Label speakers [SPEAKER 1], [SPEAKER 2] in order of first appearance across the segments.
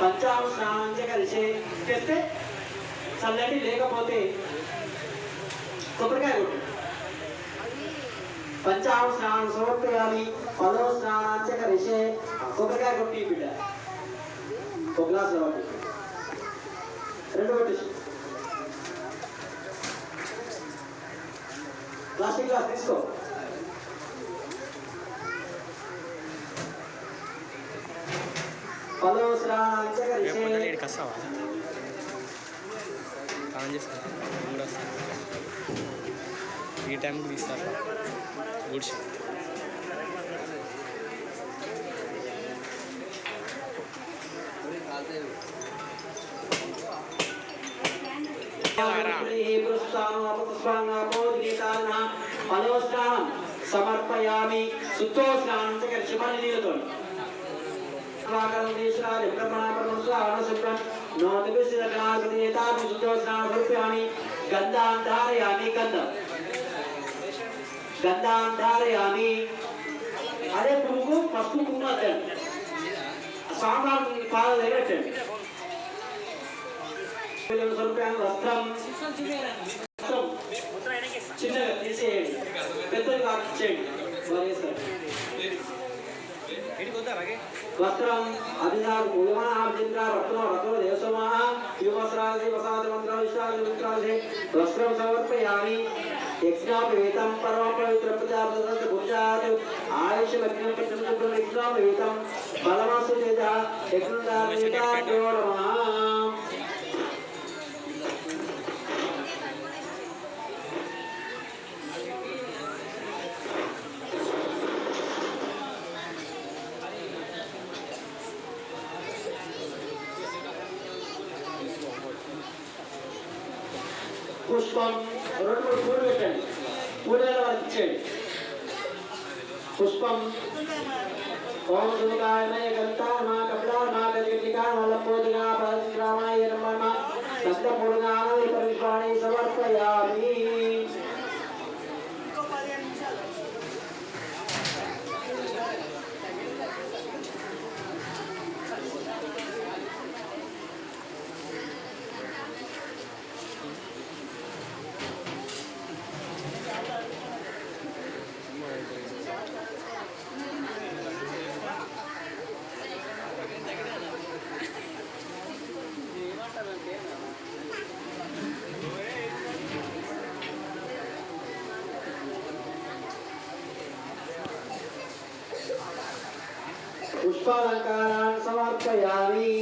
[SPEAKER 1] పంచామ స్నానం కలిసి చేస్తే చల్లటి లేకపోతే కొబ్బరికాయ కొట్టు. పంచామ స్నానం సమర్పయామి పదో స్నానాంచ కలిసే కొబ్బరికాయ కొట్టి బిడ్డ. ఒక గ్లాస్ రెండు కొట్టేసి ప్లాస్టిక్ గ్లాస్ తీసుకో. పదో
[SPEAKER 2] రేపు
[SPEAKER 1] కలిసే
[SPEAKER 2] ఇక్కడికి వస్తావా స్నానం చేస్తా నేను కూడా వస్తా ఈ టైంకి తీస్తారు గుడ్స్
[SPEAKER 1] ఫలోస్నానం సమర్పయామి నీళ్ళతో స్నానం శివాని నీళ్ళతో సమర్పయామి గంధాన్ ధారయామి గంధం గంధాన్ ధారయామి అదే పువ్వు పసుపు కుంకుమ అద్దండి సాంబార్ పాల దగ్గర పెట్టండి సమర్పయామి వస్త్రం వస్త్రం చిన్నగా తీసేయండి పెద్దలు కాకిచ్చేయండి వారేస్తారు వస్త్రం అభిధాకు పూయమానాభింద్ర రత్న రత్న దేశమా యువస్రాది వసాది మంత్ర విశ్రాది మంత్రాది వస్త్రం సమర్పయామి. యజ్ఞాపవేతం పరమ పవిత్ర ప్రజాపతి భుజాత్ ఆయుష లగ్నం పట్టణం యజ్ఞాపవేతం బలమసు యజ్ఞాపవేతాభ్యో నమః పుష్పం రెండు మూడు పూలు పెట్టండి పూలలో వరకు ఇచ్చేయండి పుష్పం ఓం సుముఖాయ గంతా మా కపిలా మా గజగటికా మల్లపోదిగా పరశురామాయ నమః సప్తపూర్ణాని పరిష్వాణి సమర్పయామి పుష్పాలంకారాన్ని సమర్పయామి.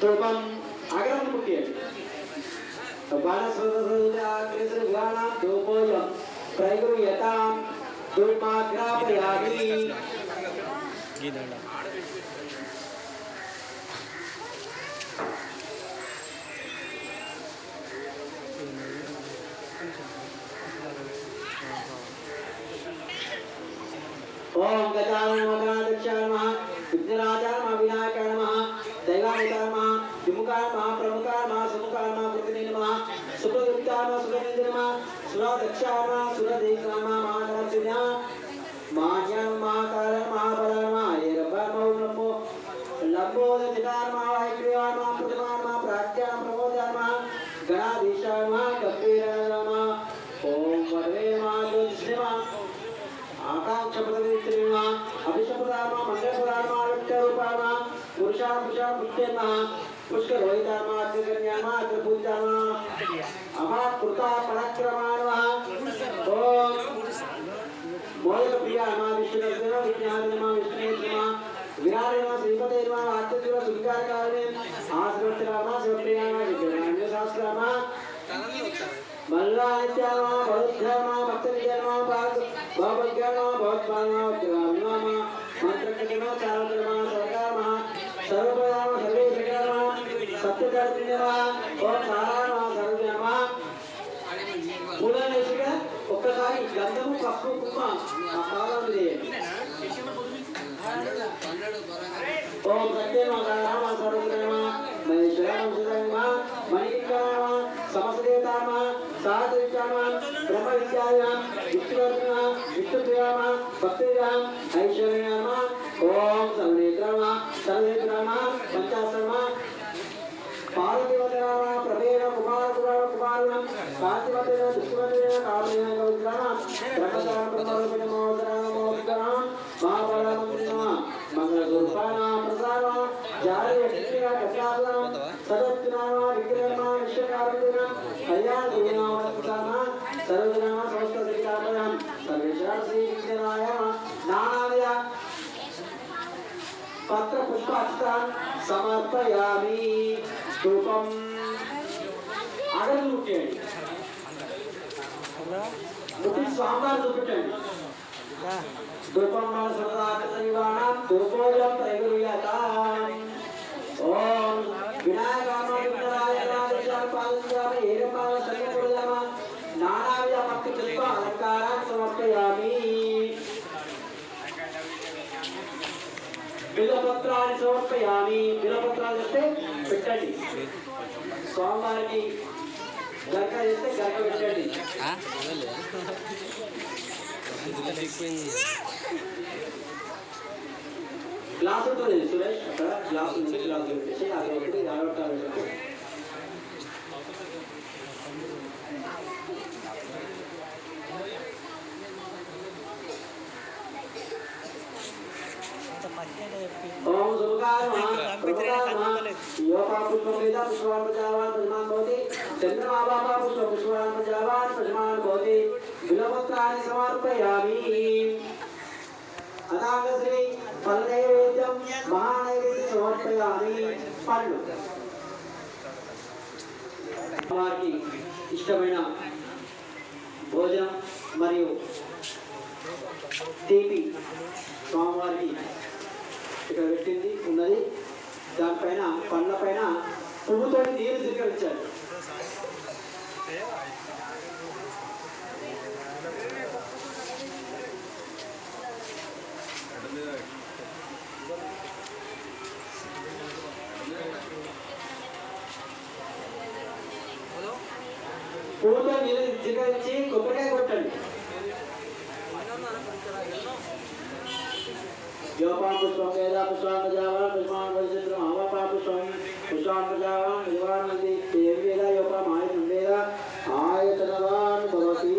[SPEAKER 1] ధూపం అగరం కుట్టియండి బాణస్వదానం ధూపోయం ప్రయుయతాం ధూమాగ్రాపయామి
[SPEAKER 2] ఈ దండ
[SPEAKER 1] ఓం గజానన మగనాదక్షాయ నమః విఘ్నరాజాయ నమః వినాయకాయ నమః దైవానికాయ నమః విముఖాయ నమః ప్రముఖాయ నమః సుముఖాయ నమః కృతినే నమః సుఖదురితాయ నమః సుఖనిధి నమః సురదక్షాయ నమః సురదీకాయ నమః మహాగణాధిపత్య మాజ్ఞాన మహాకార మహాబల నమః ఏరభమౌ నమో లంబోదతికాయ నమః వైక్రియాయ నమః ప్రతిమాయ నమః ప్రాజ్ఞాన ప్రమోదాయ నమః గణాధీశాయ నమః కపీరాయ నమః ఓం వరదే నమః జ్యోతిష్ణే ఆకాంక్షపదవిత్రిమ అభిషపదామ మంగళపదామ వ్యక్తరూపామ పురుషా పురుషా పుష్యమ పుష్కరోహితామ అగ్రగణ్యామ అగ్రపూజామ అమాకృత పరాక్రమాణ ఓం మోదక ప్రియ నమ విష్ణుదర్శన విజ్ఞాన నమ విష్ణునేత్రమ విరాజ నమ శ్రీపతే నమ ఆత్మజీవ సుఖకారకారణే ఆశ్రవత్రామ శివప్రియామ విజ్ఞాన శాస్త్రామ మల్లానిత్యామ బౌద్ధామ భక్తనిజామ భావజ్ఞాన భవత్పాన గ్రామ మంత్రకటమ చారకమ సర్గామ సర్వపదామ సర్వేశకరమ సత్యకర్మిణమ ఓం సారామ సర్వజనమ మూడనేసిగా ఒక్కసారి గంధము పసుపు కుమ్మ ఆ పాదం చేయండి ఓం సత్యమ రామ సర్వజనమ మహేశ్వరామ సుధర్మ మణికామ సమసదేతామ సాధుచామ బ్రహ్మ విద్యాయ విష్ణువర్మ విష్ణుప్రియామ భక్తిజామ ఐశ్వర్యామ ఓం సర్వనేత్రమ సర్వేంద్రమ పంచాశ్రమ పార్వతీవతరామ ప్రభేణ కుమార కుమార కుమారుణం కాంతివతేన దుష్టివతేన కామేన గౌత్రామ బ్రహ్మచార బ్రహ్మరూపిణ మోదరామ మోదరామ మహాబలమంత్రిమ మంగళస్వరూపాణ ప్రసాద జారి యక్షిణ కటాలం సదత్నామ విగ్రహమ విశ్వకారుణ కళ్యాణ గుణావస్థాన पत्र पुष्पाक्षतान समर्पयामि। धूपम। अगर लुके मुति स्वामदार दुपटे धूपम न सर्वदात परिवाणम धूपोजम प्रयुर्यताम ओम विनायका బిల్లపత్రాన్ని సమర్పయామి. బిల్లపత్రాలు చెప్తే పెట్టండి. స్వామివారికి గరక చేస్తే గరక పెట్టండి. గ్లాస్ ఉంటుంది సురేష్ అక్కడ గ్లాస్ ఉంది గ్లాస్ పెట్టేసి అది ఒకటి అరవటాలు పెట్టి ఓం సుముఖాయ నమః ప్రభుకాయ నమః యోపా పుష్పం వేద పుష్పాన్ ప్రజావాన్ ప్రజమాన్ భవతి చంద్రమా బాబా పుష్ప పుష్పాన్ ప్రజావాన్ ప్రజమాన్ భవతి బిలపత్రాన్ని సమర్పయామి అనాగశ్రీ ఫలనైవేద్యం మహానైవేద్యం సమర్పయామి పండ్లు వారికి ఇష్టమైన భోజనం మరియు తీపి స్వామివారికి ఇక్కడ పెట్టింది ఉన్నది. దానిపైన పండ్ల పైన పువ్వుతో నీరు స్వీకరించారు పువ్వుతో నీరు స్వీకరించి కొబ్బరికాయ కొట్టండి. యోపా పుష్పం వేద పుష్పాంగ ప్రజావాన్ పుష్పాన్ పరిచిత్రం పుష్పాన్ ప్రజావాన్ నివాన్ వేద వేద ఆయతనవాన్ భవతి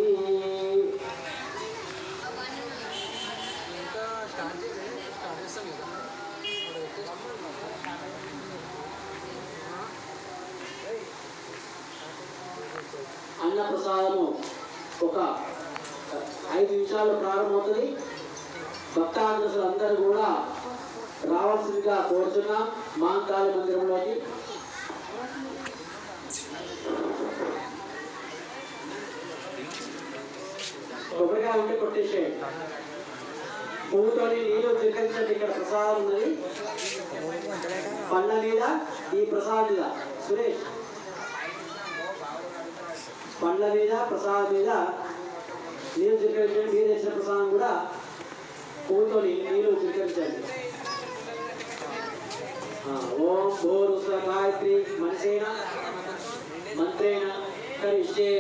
[SPEAKER 1] అన్న ప్రసాదము ఒక ఐదు నిమిషాలు ప్రారంభమవుతుంది భక్తాదులు అందరూ కూడా రావాల్సిందిగా కోరుతున్నాం మహాకాళి మందిరంలోకి కొబ్బరికాయ ఉంటే కొట్టేసేయండి. పువ్వుతోని నీళ్ళు స్వీకరించండి. ఇక్కడ ప్రసాదం ఉన్నది. పండ్ల మీద ఈ ప్రసాదం మీద. సురేష్ పండ్ల మీద ప్రసాదం మీద నీళ్ళు స్వీకరించండి. మీరు తెచ్చిన ప్రసాదం కూడా పువ్వుతోని నీళ్ళు స్వీకరించండి. ఓం భోరు గాయత్రి మనసేన మంత్రేణ కరిష్యే.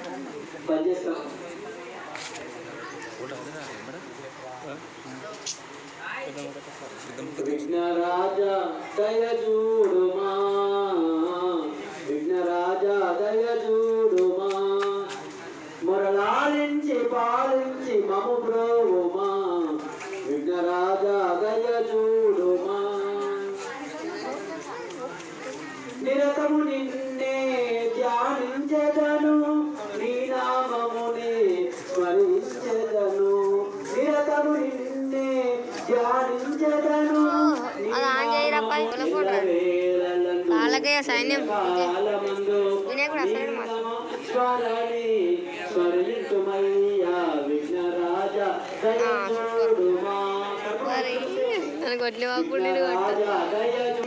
[SPEAKER 1] బంద్ చేస్తాం. విఘ్నరాజ దయ చూడుమా. విఘ్నరాజ దయ చూడుమా. మురళాలించి పాలించి మము బ్రో
[SPEAKER 3] అది ఆన్ చేయరప్పా, వాళ్ళకే సైన్యం వినాయకుడు అసలు మరి నన్ను నేను కొట్టు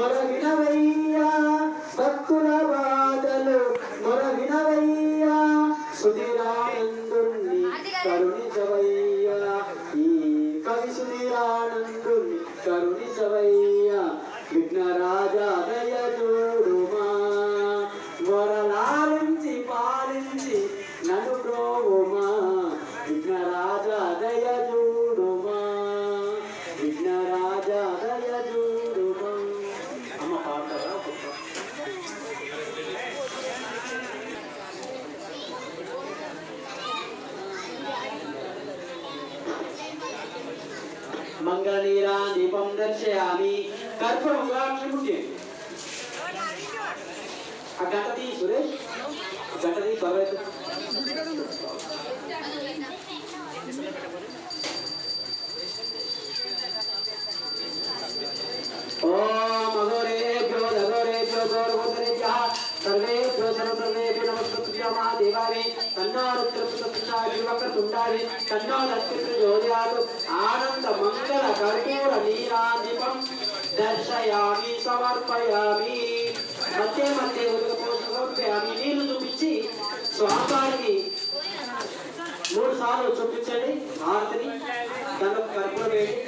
[SPEAKER 1] మొరవినవయ్యా భక్తుల దీపం దర్శయామి. కర్పూరం ముఖ్యం ఆ గంట తీ సురేష్ గంట తీ త్వరగా ఎత్తు. ఓం అఘోరేభ్యో దఘోరేభ్యో గౌరవోత్తరేభ్యः సర్వేభ్యో సర్వసర్వేభ్యో నమస్కృత్య మా దేవాలే తన్నో రుద్రపుత్రాజీవకతుండాలి తన్నో నక్షత్రజోజాతు ఆనంద మంగళ కర్పూర నీరాందిపం దర్శయామి సమర్పయామి మధ్య మధ్య సమర్పయామి నీళ్ళు చూపించి స్వామివారికి మూడు సార్లు చూపించండి హారతిని దాంట్లో కర్పూరం వేయండి